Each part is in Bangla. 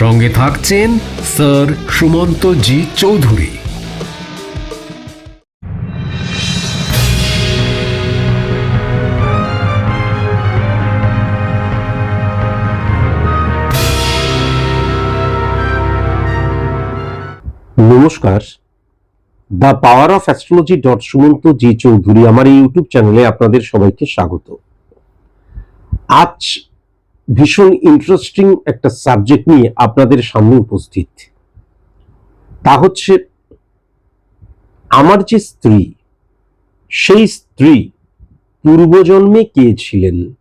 সঙ্গে থাকছেন স্যার সুমন্ত জি চৌধুরী। নমস্কার। The power of astrology dot Sumanta ji Chowdhury, আমার এই ইউটিউব চ্যানেলে আপনাদের সবাইকে স্বাগত। আজ ভীষণ ইন্টারেস্টিং একটা সাবজেক্ট নিয়ে আপনাদের সামনে উপস্থিত। তা হচ্ছে, আমার যে স্ত্রী, সেই স্ত্রী পূর্বজন্মে কে ছিলেন?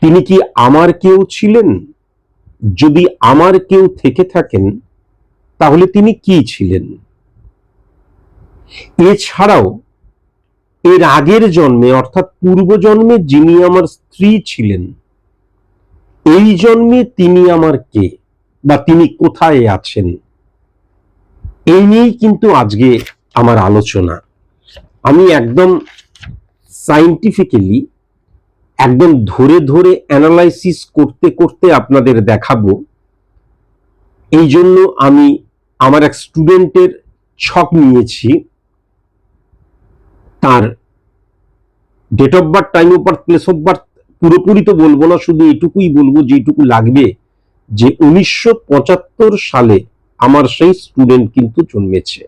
তিনি কি আমার কেউ ছিলেন? যদি আমার কেউ থেকে থাকেন, তাহলে তিনি কি ছিলেন? এছাড়াও, এর আগের জন্মে, অর্থাৎ পূর্বজন্মে যিনি আমার স্ত্রী ছিলেন এই জন্মে তিনি আমার কে বা তিনি কোথায় আছেন? এই নিয়েই কিন্তু আজকে আমার আলোচনা। আমি একদম সাইন্টিফিক্যালি একদম ধরে ধরে অ্যানালাইসিস করতে করতে আপনাদের দেখাবো। এই জন্য আমি আমার এক স্টুডেন্টের ছক নিয়েছি। তার date of birth time of birth place of birth পুরোপুরি তো বলব না, শুধু এটুকুই বলব যেটুকু লাগবে যে উনিশশো পঁচাত্তর সালে আমার সেই স্টুডেন্ট কিন্তু জন্মেছে।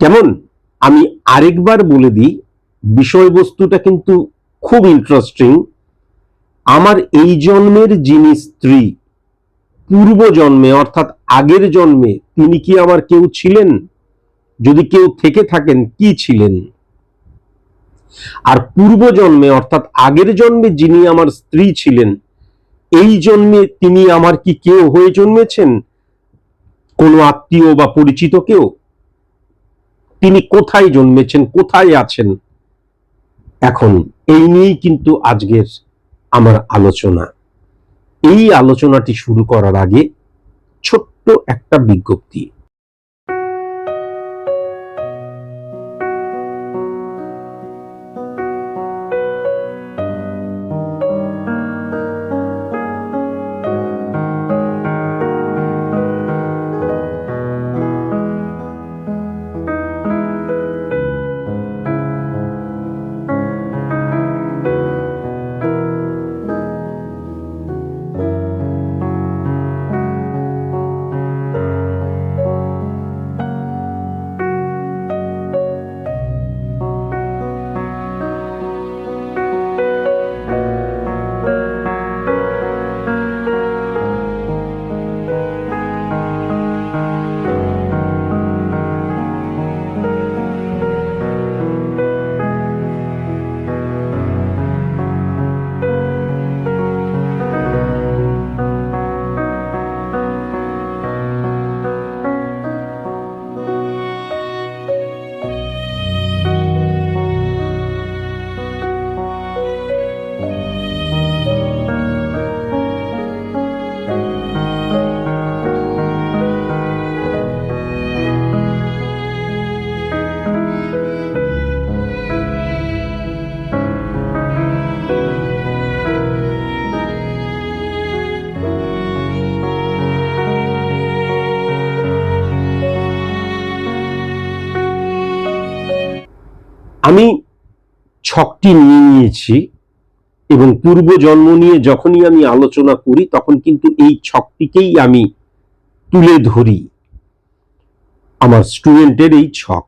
কেমন? আমি আরেকবার বলে দিই, বিষয়বস্তুটা কিন্তু খুব ইন্টারেস্টিং আমার এই জন্মের যিনি স্ত্রী, পূর্ব জন্মে অর্থাৎ আগের জন্মে তিনি কি আমার কেউ ছিলেন? যদি কেউ থেকে থাকেন, কি ছিলেন? আর পূর্ব জন্মে অর্থাৎ আগের জন্মে যিনি আমার স্ত্রী ছিলেন, এই জন্মে তিনি আমার কি কেউ হয়ে জন্মেছেন? কোনো আত্মীয় বা পরিচিত কেউ? তিনি কোথায় জন্মেছেন? কোথায় আছেন? এখন এই নিয়েই কিন্তু আজকের আমার আলোচনা। এই আলোচনাটি শুরু করার আগে ছোট্ট একটা বিজ্ঞপ্তি। আমি ছকটি নিয়ে নিয়েছি এবং পূর্ব জন্ম নিয়ে যখনই আমি আলোচনা করি, তখন কিন্তু এই ছকটিকেই আমি তুলে ধরি। আমার স্টুডেন্টের এই ছক।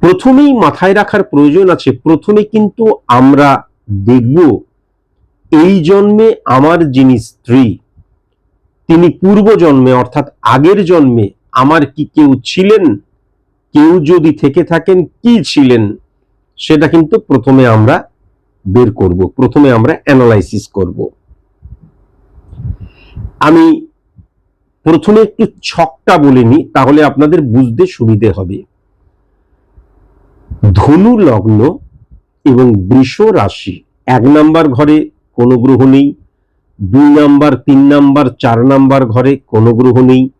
প্রথমেই মাথায় রাখার প্রয়োজন আছে। প্রথমে কিন্তু আমরা দেখব, এই জন্মে আমার যিনি স্ত্রী, তিনি পূর্ব জন্মে অর্থাৎ আগের জন্মে আমার কি কেউ ছিলেন? কেউ যদি থেকে থাকেন, কি ছিলেন? সেটা কিন্তু প্রথমে আমরা বের করব, প্রথমে আমরা অ্যানালাইসিস করব। আমি প্রথমে একটু ছকটা বলে নি তাহলে আপনাদের বুঝতে সুবিধে হবে। ধনু লগ্ন এবং বৃষ রাশি, এক নাম্বার ঘরে কোনো গ্রহ নেই, দুই নাম্বার, তিন নাম্বার, চার নাম্বার ঘরে কোনো গ্রহ নেই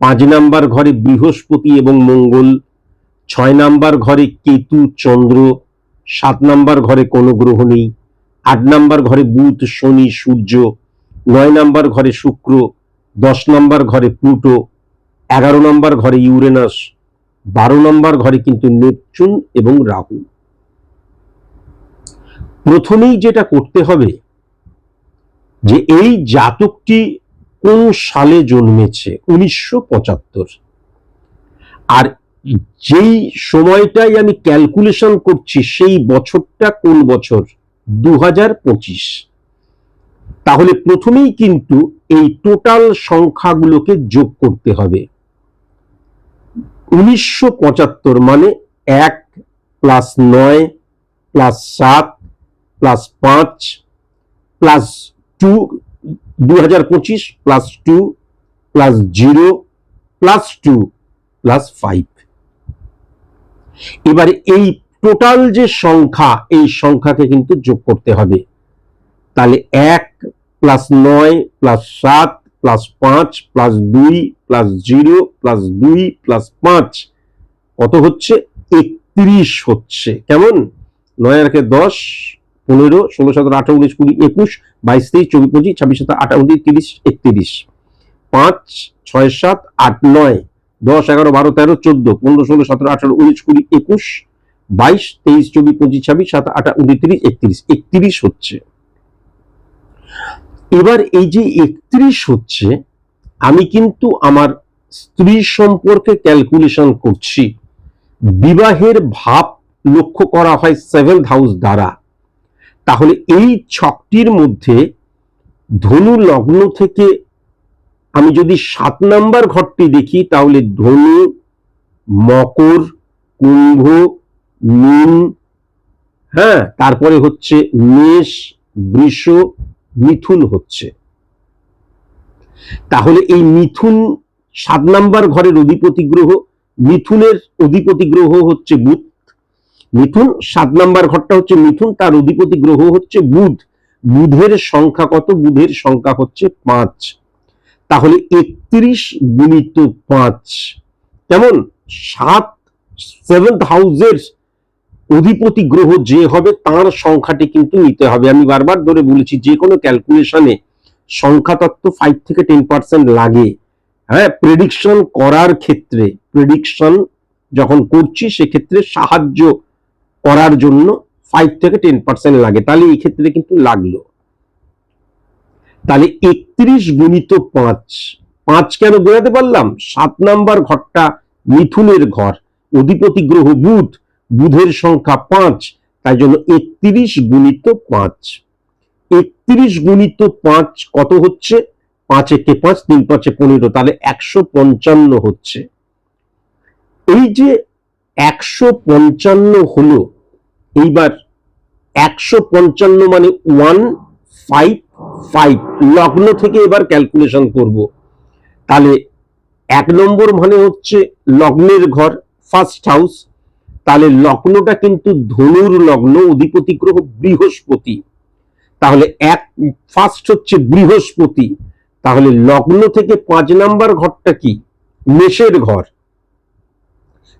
পাঁচ নাম্বার ঘরে বৃহস্পতি এবং মঙ্গল, ছয় নাম্বার ঘরে কেতু, চন্দ্র, সাত নাম্বার ঘরে কোনো গ্রহ নেই, আট নাম্বার ঘরে বুধ, শনি, সূর্য, নয় নাম্বার ঘরে শুক্র, দশ নাম্বার ঘরে প্লুটো, এগারো নাম্বার ঘরে ইউরেনাস, বারো নাম্বার ঘরে কিন্তু নেপচুন এবং রাহু। প্রথমেই যেটা করতে হবে যে এই জাতকটি কোন সালে জন্মেছে? উনিশশো পঁচাত্তর। আর যেই সময়টাই আমি ক্যালকুলেশন করছি, সেই বছরটা কোন বছর? দু তাহলে প্রথমেই কিন্তু এই টোটাল সংখ্যাগুলোকে যোগ করতে হবে। উনিশশো পঁচাত্তর মানে এক প্লাস নয় প্লাস সাত প্লাস পাঁচ প্লাস টু দু হাজার পঁচিশ plus two plus zero plus two plus five এবারে এই টোটাল যে সংখ্যা, এই সংখ্যাকে কিন্তু যোগ করতে হবে। তাহলে এক প্লাস নয় প্লাস সাত প্লাস পাঁচ প্লাস দুই প্লাস জিরো প্লাস দুই প্লাস পাঁচ। কত হচ্ছে? একত্রিশ হচ্ছে। কেমন? নয় আরকে দশ পনেরো, ষোলো, সতেরো, আঠারো, উনিশ, কুড়ি, একুশ, বাইশ, তেইশ চব্বিশ পঁচিশ, ছাব্বিশ সাত আঠারো উনত্রিশ তিরিশ, একত্রিশ। পাঁচ, ছয়, সাত, আট, নয়, দশ, এগারো, বারো, তেরো, চোদ্দ, পনেরো, ষোলো, সতেরো, আঠারো, উনিশ, কুড়ি, একুশ, বাইশ, তেইশ, চব্বিশ, পঁচিশ, ছাব্বিশ সাত আটা উনত্রিশ একত্রিশ। একত্রিশ হচ্ছে। এবার এই যে একত্রিশ হচ্ছে, আমি কিন্তু আমার স্ত্রী সম্পর্কে ক্যালকুলেশন করছি। বিবাহের ভাব লক্ষ্য করা হয় সেভেন্থ হাউস দ্বারা। তাহলে এই ছকটির মধ্যে ধনু লগ্ন থেকে আমি যদি সাত নাম্বার ঘরটি দেখি, তাহলে ধনু, মকর, কুম্ভ, মীন হ্যাঁ তারপরে হচ্ছে মেষ, বৃষ, মিথুন হচ্ছে। তাহলে এই মিথুন সাত নাম্বার ঘরের অধিপতি গ্রহ, মিথুনের অধিপতি গ্রহ হচ্ছে বুধ। মিথুন, সাত নাম্বার ঘরটা হচ্ছে মিথুন, তার অধিপতি গ্রহ হচ্ছে বুধ। বুধের সংখ্যা কত? বুধের সংখ্যা হচ্ছে পাঁচ। তাহলে একত্রিশ গুণিত পাঁচ। কেমন? সাত সেভেন্থ হাউসের অধিপতি গ্রহ যে হবে, তার সংখ্যাটি কিন্তু নিতে হবে। আমি বারবার ধরে বলেছি, যে কোনো ক্যালকুলেশনে সংখ্যা তত্ত্ব ফাইভ থেকে টেন পার্সেন্ট লাগে। হ্যাঁ প্রেডিকশন করার ক্ষেত্রে প্রেডিকশন যখন করছি, সেক্ষেত্রে সাহায্য করার জন্য ফাইভ থেকে টেন পার্সেন্ট লাগে। তাহলে এই ক্ষেত্রে কিন্তু লাগল। তাহলে একত্রিশ গুণিত পাঁচ। পাঁচ কেন বোঝাতে পারলাম? সাত নাম্বার ঘরটা মিথুনের ঘর। অধিপতি গ্রহ বুধ, বুধের সংখ্যা পাঁচ। তাই জন্য একত্রিশ গুণিত পাঁচ। একত্রিশ গুণিত পাঁচ কত হচ্ছে? পাঁচ একে পাঁচ, তিন পাঁচে পনেরো। তাহলে একশো পঞ্চান্ন হচ্ছে। এই যে একশো পঞ্চান্ন হলো এইবার একশো পঞ্চান্ন মানে ওয়ান ফাইভ ফাইভ লগ্ন থেকে এবার ক্যালকুলেশন করব। তাহলে এক নম্বর মানে হচ্ছে লগ্নের ঘর ফার্স্ট হাউস তাহলে লগ্নটা কিন্তু ধনুর লগ্ন, অধিপতি গ্রহ বৃহস্পতি। তাহলে এক ফার্স্ট হচ্ছে বৃহস্পতি। তাহলে লগ্ন থেকে পাঁচ নাম্বার ঘরটা কি? মেষের ঘর।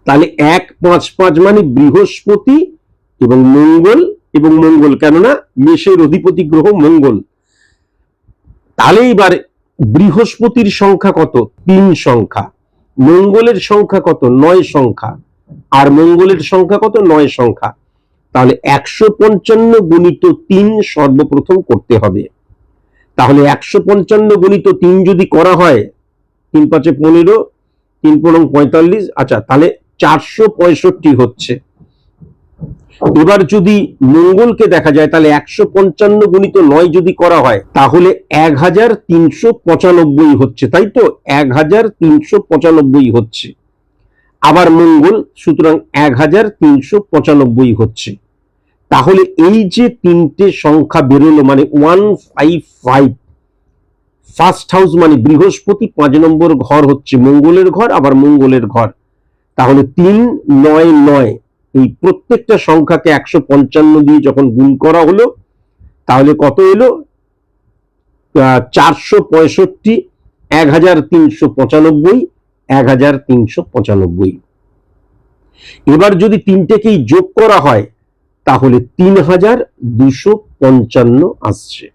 তাহলে এক পাঁচ পাঁচ মানে বৃহস্পতি এবং মঙ্গল এবং মঙ্গল, কেননা মেষের অধিপতি গ্রহ মঙ্গল। তাহলে এবার বৃহস্পতির সংখ্যা কত? তিন সংখ্যা। মঙ্গলের সংখ্যা কত? নয় সংখ্যা। আর মঙ্গলের সংখ্যা কত? নয় সংখ্যা। তাহলে একশো পঞ্চান্ন গুণিত তিন সর্বপ্রথম করতে হবে। তাহলে একশো পঞ্চান্ন গুণিত তিন যদি করা হয়, তিন পাঁচে পনেরো, তিন পনেরো পঁয়তাল্লিশ আচ্ছা তাহলে চারশো পঁয়ষট্টি হচ্ছে। এবার যদি মঙ্গলকে দেখা যায়, তাহলে একশো পঞ্চান্ন গুণিত নয় যদি করা হয়, তাহলে এক হাজার তিনশো পঁচানব্বই হচ্ছে, তাই তো? এক হাজার তিনশো পঁচানব্বই হচ্ছে। আবার মঙ্গল, সুতরাং এক হাজার তিনশো পঁচানব্বই হচ্ছে। তাহলে এই যে তিনটে সংখ্যা বেরোলো মানে one five five, first house মানে বৃহস্পতি, পাঁচ নম্বর ঘর হচ্ছে মঙ্গলের ঘর, আবার মঙ্গলের ঘর। তাহলে তিন নয় নয় এই প্রত্যেকটা সংখ্যাকে একশো পঞ্চান্ন দিয়ে যখন গুণ করা হলো, তাহলে কত এলো? চারশো পঁয়ষট্টি, এক হাজার তিনশো পঁচানব্বই, এক হাজার তিনশো পঁচানব্বই। এবার যদি তিনটেকেই যোগ করা হয়, তাহলে তিন হাজার দুশো পঞ্চান্ন আসছে।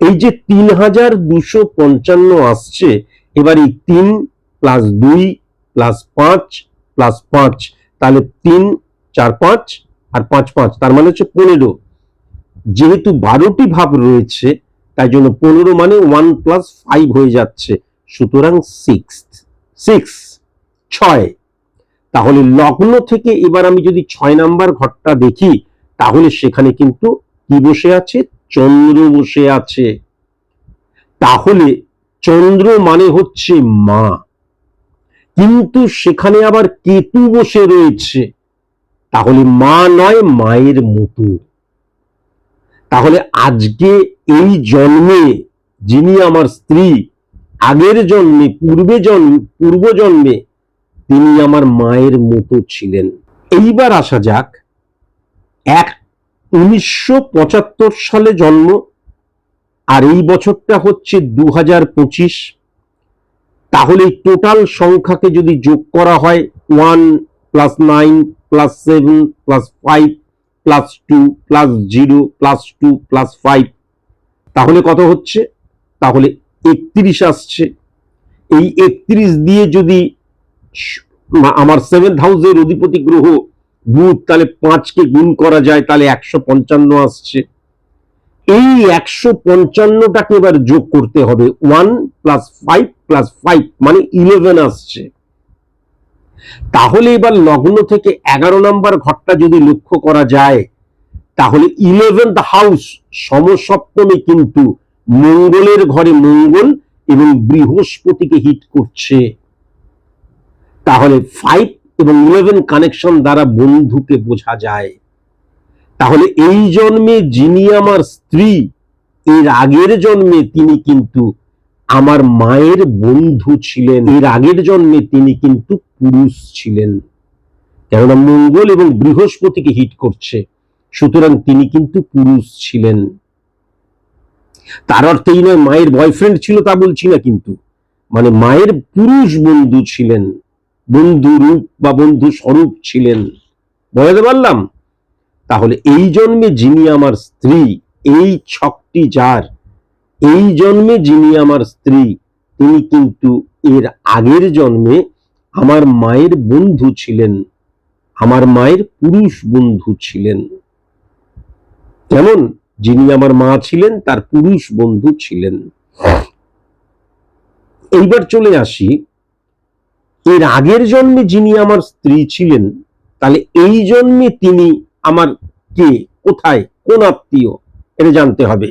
এই যে তিন হাজার দুশো পঞ্চান্ন আসছে, এবার এই তিন প্লাস দুই প্লাস পাঁচ প্লাস পাঁচ তাহলে তিন, চার, পাঁচ আর পাঁচ পাঁচ, তার মানে হচ্ছে পনেরো। যেহেতু বারোটি ভাব রয়েছে, তাই জন্য পনেরো মানে ওয়ান প্লাস ফাইভ হয়ে যাচ্ছে। সুতরাং সিক্স সিক্স ছয়। তাহলে লগ্ন থেকে এবার আমি যদি ছয় নাম্বার ঘরটা দেখি, তাহলে সেখানে কিন্তু কি বসে আছে? চন্দ্র বসে আছে। তাহলে চন্দ্র মানে হচ্ছে মা। কিন্তু সেখানে আবার কেতু বসে রয়েছে। তাহলে মা নয়, মায়ের মতো। তাহলে আজকে এই জন্মে যিনি আমার স্ত্রী, আগের জন্মে, পূর্বে জন্ম পূর্ব জন্মে তিনি আমার মায়ের মতো ছিলেন। এইবার আসা যাক, এক উনিশশো সালে জন্ম, আর এই বছরটা হচ্ছে দু হাজার পঁচিশ। তাহলে টোটাল সংখ্যাকে যদি যোগ করা হয় one plus nine plus seven plus five plus two plus zero plus two plus five তাহলে কত হচ্ছে? তাহলে একত্রিশ আসছে। এই একত্রিশ দিয়ে যদি আমার সেভেন্থ হাউসের অধিপতি গ্রহ বুধ তাহলে পাঁচকে গুণ করা যায়, তাহলে একশো পঞ্চান্ন আসছে। এই একশো পঞ্চান্নটাকে এবার যোগ করতে হবে? One plus five plus five মানে ইলেভেন আসছে। তাহলে এবার লগ্ন থেকে এগারো নম্বর ঘরটা যদি লক্ষ্য করা যায়, তাহলে ইলেভেন্থ হাউস সমসপ্তমে কিন্তু মঙ্গলের ঘরে মঙ্গল এবং বৃহস্পতিকে হিট করছে। তাহলে ফাইভ এবং ইলেভেন কানেকশন দ্বারা বন্ধুকে বোঝা যায়। তাহলে এই জন্মে যিনি আমার স্ত্রী, এর আগের জন্মে তিনি কিন্তু আমার মায়ের বন্ধু ছিলেন। এর আগের জন্মে তিনি কিন্তু পুরুষ ছিলেন। কেননা মঙ্গল এবং বৃহস্পতিকে হিট করছে, সুতরাং তিনি কিন্তু পুরুষ ছিলেন। তার অর্থ এই নয়, মায়ের বয়ফ্রেন্ড ছিল তা বলছি না কিন্তু। মানে মায়ের পুরুষ বন্ধু ছিলেন বন্ধু রূপ বা বন্ধু স্বরূপ ছিলেন বোঝাতে পারলাম। তাহলে এই জন্মে যিনি আমার স্ত্রী, এই ছকটি যার, এই জন্মে যিনি আমার স্ত্রী, তিনি কিন্তু এর আগের জন্মে আমার মায়ের বন্ধু ছিলেন, আমার মায়ের পুরুষ বন্ধু ছিলেন। কেমন? যিনি আমার মা ছিলেন, তার পুরুষ বন্ধু ছিলেন। এইবার চলে আসি, এর আগের জন্মে যিনি আমার স্ত্রী ছিলেন, তাহলে এই জন্মে তিনি আমার কে কোথায় কোন আত্মীয় এটা জানতে হবে।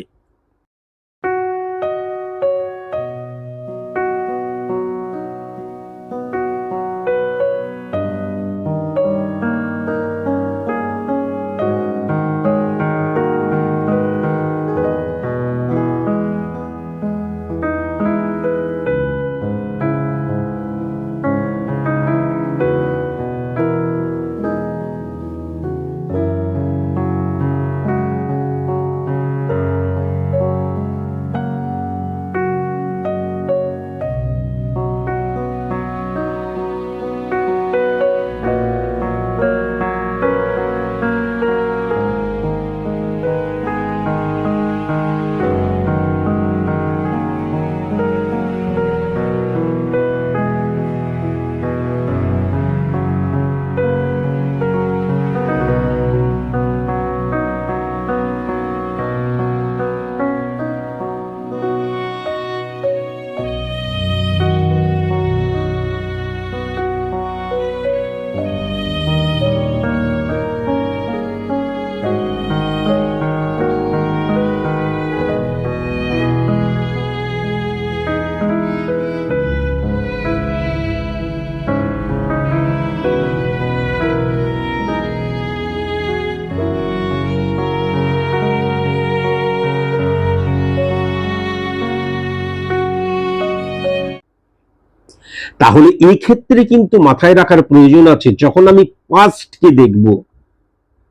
তাহলে এই ক্ষেত্রে কিন্তু মাথায় রাখার প্রয়োজন আছে, যখন আমি পাস্টকে দেখব,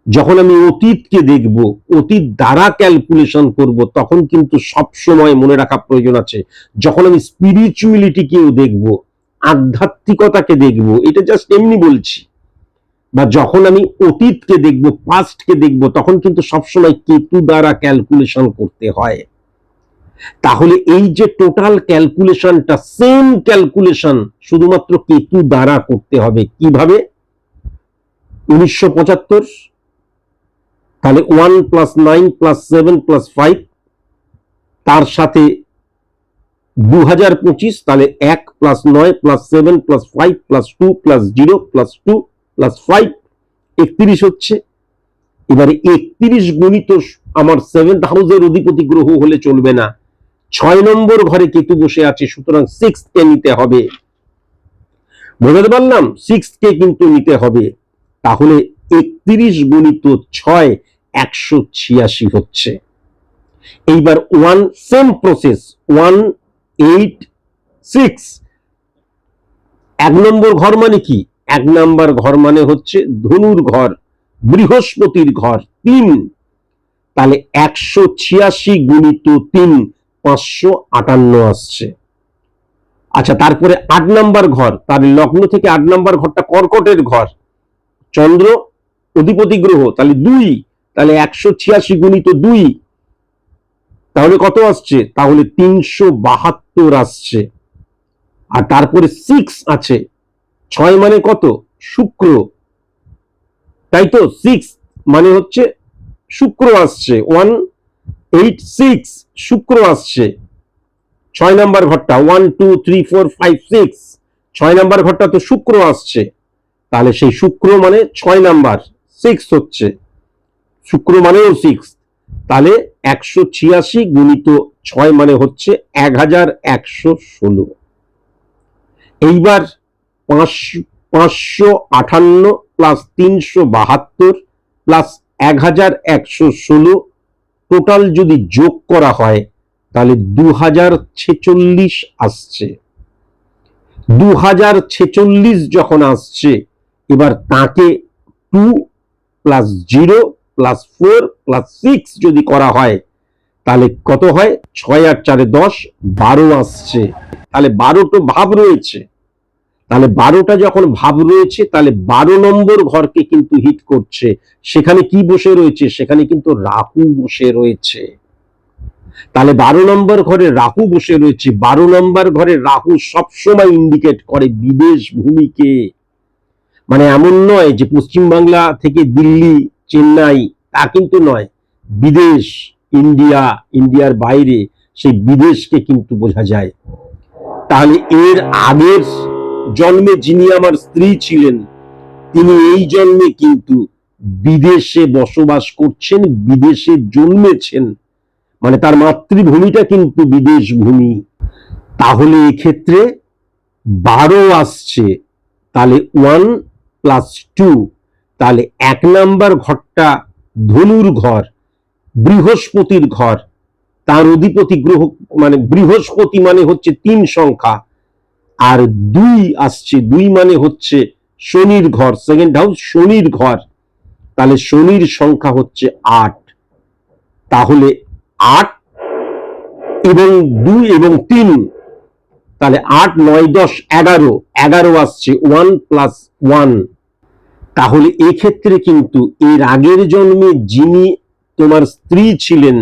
যখন আমি অতীতকে দেখব, অতীত দ্বারা ক্যালকুলেশন করব, তখন কিন্তু সব সময় মনে রাখা প্রয়োজন আছে। যখন আমি স্পিরিচুয়ালিটিকেও দেখব, আধ্যাত্মিকতাকে দেখব, এটা জাস্ট এমনি বলছি। বা যখন আমি অতীতকে দেখব পাস্টকে দেখব, তখন কিন্তু সবসময় কেতু দ্বারা ক্যালকুলেশন করতে হয়। তাহলে এই যে টোটাল ক্যালকুলেশনটা সেম ক্যালকুলেশন শুধুমাত্র কেতু দ্বারা করতে হবে, কীভাবে? উনিশশো পঁচাত্তর, তাহলে one plus nine plus seven plus five তার সাথে দু হাজার পঁচিশ, তাহলে এক প্লাস নয় plus seven plus five plus two plus zero plus two plus five একত্রিশ হচ্ছে। এবারে একত্রিশ গণিত আমার সেভেন্থ হাউসের অধিপতি গ্রহ হলে চলবে না। ছয় নম্বর ঘরে কেতু বসে আছে, সুতরাং সিক্স কে নিতে হবে। বোঝাতে পারলাম সিক্স কে কিন্তু নিতে হবে। তাহলে একত্রিশ গণিত ছয় একশো ছিয়াশি হচ্ছে। এইবার one same process one eight six এক নম্বর ঘর মানে কি? এক নম্বর ঘর মানে হচ্ছে ধনুর ঘর, বৃহস্পতির ঘর, তিন। তাহলে একশো ছিয়াশি গুণিত তিন পাঁচশো আটান্ন আসছে। আচ্ছা তারপরে আট নাম্বার ঘর, তার লগ্ন থেকে আট নাম্বার ঘরটা কর্কটের ঘর। চন্দ্র অধিপতি গ্রহ, তাহলে দুই, তাহলে একশো ছিয়াশি গুণিত দুই। তাহলে কত আসছে? তাহলে তিনশো বাহাত্তর আসছে। আর তারপরে সিক্স আছে। ছয় মানে কত? শুক্র। তাই তো সিক্স মানে হচ্ছে শুক্র আসছে। ওয়ান এইট সিক্স শুক্র আসছে। ছয় নাম্বার ঘরটা one two three four five six ছয় নাম্বার ঘরটা তো শুক্র আসছে। তাহলে সেই শুক্র মানে ছয় নাম্বার সিক্স হচ্ছে। শুক্র মানেও সিক্স তাহলে একশো ছিয়াশি গুণিত ছয় মানে হচ্ছে এক হাজার একশো ষোলো। এইবার পাঁচশো পাঁচশো আটান্ন প্লাস তিনশো বাহাত্তর প্লাস এক হাজার একশো ষোলো টোটাল যদি যোগ করা হয়, তাহলে দু ছেচল্লিশ আসছে। দু হাজার ছেচল্লিশ যখন আসছে, এবার তাকে two plus zero plus four plus six যদি করা হয়, তাহলে কত হয়? ছয় আর চারে দশ, বারো আসছে। তাহলে বারোটো ভাব রয়েছে। তাহলে বারোটা যখন ভাব রয়েছে, তাহলে বারো নম্বর ঘরকে কিন্তু হিট করছে। সেখানে কি বসে রয়েছে? সেখানে কিন্তু রাহু বসে রয়েছে। তাহলে বারো নম্বর ঘরে রাহু বসে রয়েছে। বারো নম্বর ঘরে রাহু সবসময় ইন্ডিকেট করে বিদেশ ভূমিকে। মানে এমন নয় যে পশ্চিমবাংলা থেকে দিল্লি, চেন্নাই, তা কিন্তু নয়। বিদেশ, ইন্ডিয়া, ইন্ডিয়ার বাইরে সেই বিদেশকে কিন্তু বোঝা যায়। তাহলে এর আগের জন্মে যিনি আমার স্ত্রী ছিলেন, তিনি এই জন্মে কিন্তু বিদেশে বসবাস করছেন, বিদেশে জন্মেছেন। মানে তার মাতৃভূমিটা কিন্তু বিদেশ ভূমি। তাহলে এক্ষেত্রে বারো আসছে, তাহলে ওয়ান প্লাস টু, তাহলে এক নাম্বার ঘরটা ধনুর ঘর, বৃহস্পতির ঘর। তার অধিপতি গ্রহ মানে বৃহস্পতি মানে হচ্ছে তিন সংখ্যা। আর দুই আসছে, দুই মানে হচ্ছে শনির ঘর। সেকেন্ড হাউস শনির ঘর। তাহলে শনির সংখ্যা হচ্ছে আট। তাহলে আট এবং দুই এবং তিন। তাহলে আট, নয়, দশ, এগারো। এগারো আসছে ওয়ান প্লাস ওয়ান তাহলে এক্ষেত্রে কিন্তু এর আগের জন্মে যিনি তোমার স্ত্রী ছিলেন,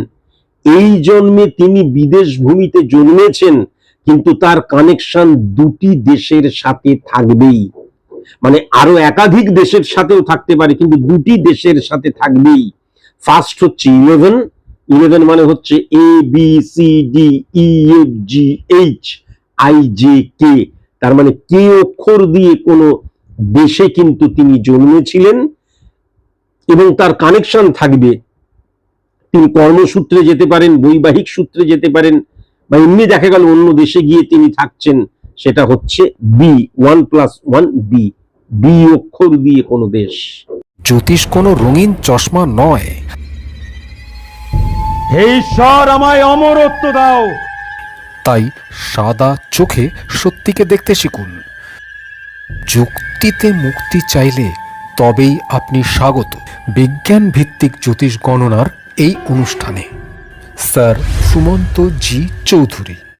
এই জন্মে তিনি বিদেশ ভূমিতে জন্মেছেন কিন্তু তার কানেকশন দুটি দেশের সাথে থাকবেই। মানে আরও একাধিক দেশের সাথেও থাকতে পারে, কিন্তু দুটি দেশের সাথে থাকবেই। ফার্স্ট হচ্ছে ইলেভেন ইলেভেন মানে হচ্ছে A B C D E F G H I J K তার মানে কে অক্ষর দিয়ে কোনো দেশে কিন্তু তিনি জন্মেছিলেন এবং তার কানেকশন থাকবে। তিনি কর্মসূত্রে যেতে পারেন, বৈবাহিক সূত্রে যেতে পারেন বা এমনি দেখা গেল অন্য দেশে গিয়ে তিনি থাকছেন সেটা হচ্ছে B one plus one B B অক্ষর দিয়ে কোনো দেশ। জ্যোতিষ কোনো রঙিন চশমা নয়। হে ঈশ্বর আমায় অমরত্ব দাও। তাই সাদা চোখে সত্যিকে দেখতে শিখুন। যুক্তিতে মুক্তি চাইলে তবেই আপনি স্বাগত। বিজ্ঞান ভিত্তিক জ্যোতিষ গণনার এই অনুষ্ঠানে। স্যার সুমন্ত জি চৌধুরী।